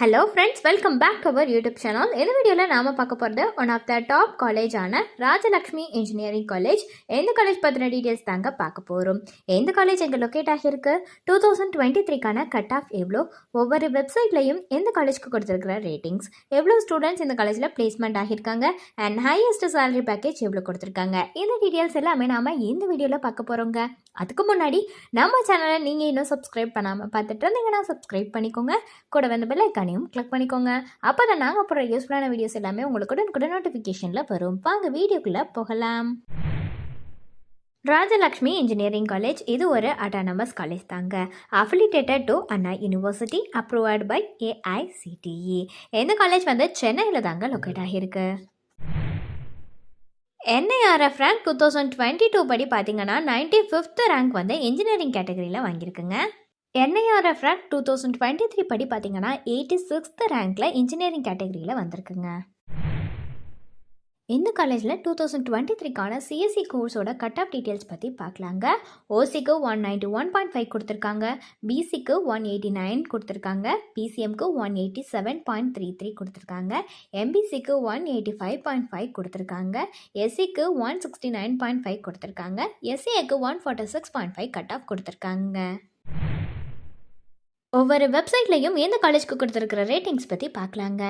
Hello friends welcome back to our YouTube channel இந்த வீடியோவில் நாம் பார்க்க போகிறது ஒன் ஆஃப் த டாப் காலேஜான ராஜலக்ஷ்மி இன்ஜினியரிங் காலேஜ் எந்த காலேஜ் பற்றின டீட்டெயில்ஸ் தாங்க பார்க்க போகிறோம் எந்த காலேஜ் எங்கே லொக்கேட் ஆகியிருக்கு? டூ தௌசண்ட் டுவெண்ட்டி த்ரீக்கான கட் ஆஃப் எவ்வளோ? ஒவ்வொரு வெப்சைட்லையும் எந்த காலேஜ்க்கு கொடுத்துருக்கிற ரேட்டிங்ஸ் எவ்வளோ ஸ்டூடெண்ட்ஸ் இந்த காலேஜில் பிளேஸ்மெண்ட் ஆகியிருக்காங்க? அண்ட் ஹையஸ்ட் சேலரி பேக்கேஜ் எவ்வளோ கொடுத்துருக்காங்க? இந்த டீட்டெயில்ஸ் எல்லாமே நாம் இந்த வீடியோவில் பார்க்க போகிறோங்க அதுக்கு முன்னாடி நம்ம சேனலை நீங்கள் இன்னும் சப்ஸ்கிரைப் பண்ணாமல் பார்த்துட்டு இருந்தீங்கன்னா சப்ஸ்கிரைப் பண்ணிக்கோங்க. கூட வந்து பெல் ஐக்கானையும் கிளிக் பண்ணிக்கோங்க. அப்போ தான் நாங்கள் போகிற யூஸ்ஃபுல்லான வீடியோஸ் எல்லாமே உங்களுக்கு உடனுக்குடன் நோட்டிஃபிகேஷனில் வரும். வாங்க வீடியோக்குள்ளே போகலாம். ராஜலக்ஷ்மி இன்ஜினியரிங் காலேஜ் இது ஒரு அட்டானமஸ் காலேஜ் தாங்க. Affiliated to Anna university approved by AICTE இந்த காலேஜ் வந்து சென்னையில் தாங்க லொக்கேட் ஆகியிருக்கு. NIRF rank two thousand twenty two படி பார்த்தீங்கன்னா நைன்டி ஃபிஃப்த் ரேங்க் வந்து இன்ஜினியரிங் கேட்டகரியில் வாங்கியிருக்குங்க. NIRF rank two thousand twenty three படி பார்த்தீங்கன்னா எயிட்டி சிக்ஸ்த் ரேங்க்கில் இன்ஜினியரிங் கேட்டகரியில் வந்திருக்குங்க. இந்த காலேஜில் டூ தௌசண்ட் டுவெண்ட்டி த்ரீக்கான சிஎஸ்சி கோர்ஸோட கட் ஆஃப் டீட்டெயில்ஸ் பற்றி பார்க்கலாங்க. ஓசிக்கு one ninety one point five கொடுத்துருக்காங்க. பிசிக்கு ஒன் எயிட்டி நைன் கொடுத்துருக்காங்க. பிசிஎம்க்கு one eighty seven point three three கொடுத்துருக்காங்க. எம்பிசிக்கு one eighty five point five கொடுத்துருக்காங்க. எஸ்சிக்கு one sixty nine point five கொடுத்துருக்காங்க. எஸ்சிஏக்கு one forty six point five cut off கொடுத்துருக்காங்க. ஒவ்வொரு வெப்சைட்லையும் எந்த காலேஜ்க்கு கொடுத்துருக்கிற ரேட்டிங்ஸ் பற்றி பார்க்கலாங்க.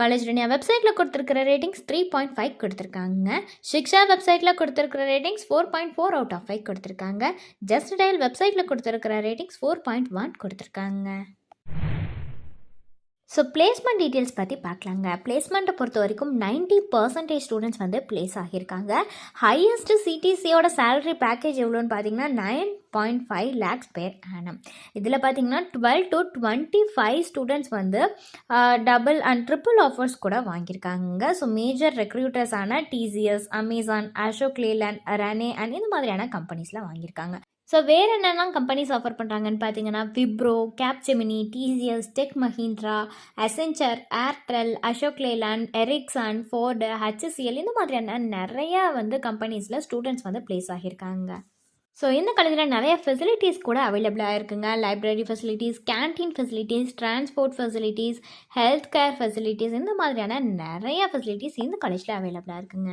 காலேஜ் ரனியா வெப்சைட்டில் கொடுத்துருக்கிற ரேட்டிங்ஸ் த்ரீ பாயிண்ட் ஃபைவ் கொடுத்துருக்காங்க. ஷிக்ஷா வெப்சைட்டில் கொடுத்துருக்கிற ratings four point four out of five கொடுத்துருக்காங்க. ஜஸ்ட் டயல் வெப்சைட்டில் கொடுத்துருக்கிற ரேட்டிங்ஸ் ஃபோர் பாயிண்ட் ஒன் கொடுத்துருக்காங்க. ஸோ பிளேஸ்மெண்ட் டீட்டெயில்ஸ் பற்றி பார்க்கலாங்க. பிளேஸ்மெண்ட்டை பொறுத்த வரைக்கும் நைன்ட்டி பர்சன்டேஜ் ஸ்டூடெண்ட்ஸ் வந்து பிளேஸ் ஆகியிருக்காங்க. ஹையஸ்ட் சிடிசியோட சேலரி பேக்கேஜ் எவ்வளோன்னு பார்த்தீங்கன்னா நைன் பாயிண்ட் ஃபைவ் லேக்ஸ் பேர் ஆனம் இதில் பார்த்தீங்கன்னா twelve to twenty five students வந்து டபுள் அண்ட் ட்ரிபிள் ஆஃபர்ஸ் கூட வாங்கியிருக்காங்க so major ரெக்ரூட்டர்ஸான TCS Amazon Ashok Leyland Rane and இந்த மாதிரியான கம்பெனிஸ்லாம் வாங்கியிருக்காங்க. ஸோ வேறு என்னெல்லாம் கம்பெனிஸ் ஆஃபர் பண்ணுறாங்கன்னு பார்த்தீங்கன்னா Wipro Capgemini TCS tech Mahindra Accenture Airtel Ashok Leyland Ericsson Ford HCL இந்த மாதிரியான நிறையா வந்து கம்பெனிஸில் ஸ்டூடெண்ட்ஸ் வந்து ப்ளேஸ் ஆகியிருக்காங்க. ஸோ இந்த காலேஜில் நிறைய ஃபெசிலிட்டிஸ் கூட அவைலபிளாக இருக்குங்க. Library facilities canteen facilities transport facilities health care facilities இந்த மாதிரியான நிறைய ஃபெசிலிட்டிஸ் இந்த காலேஜில் அவைலபிளாக இருக்குங்க.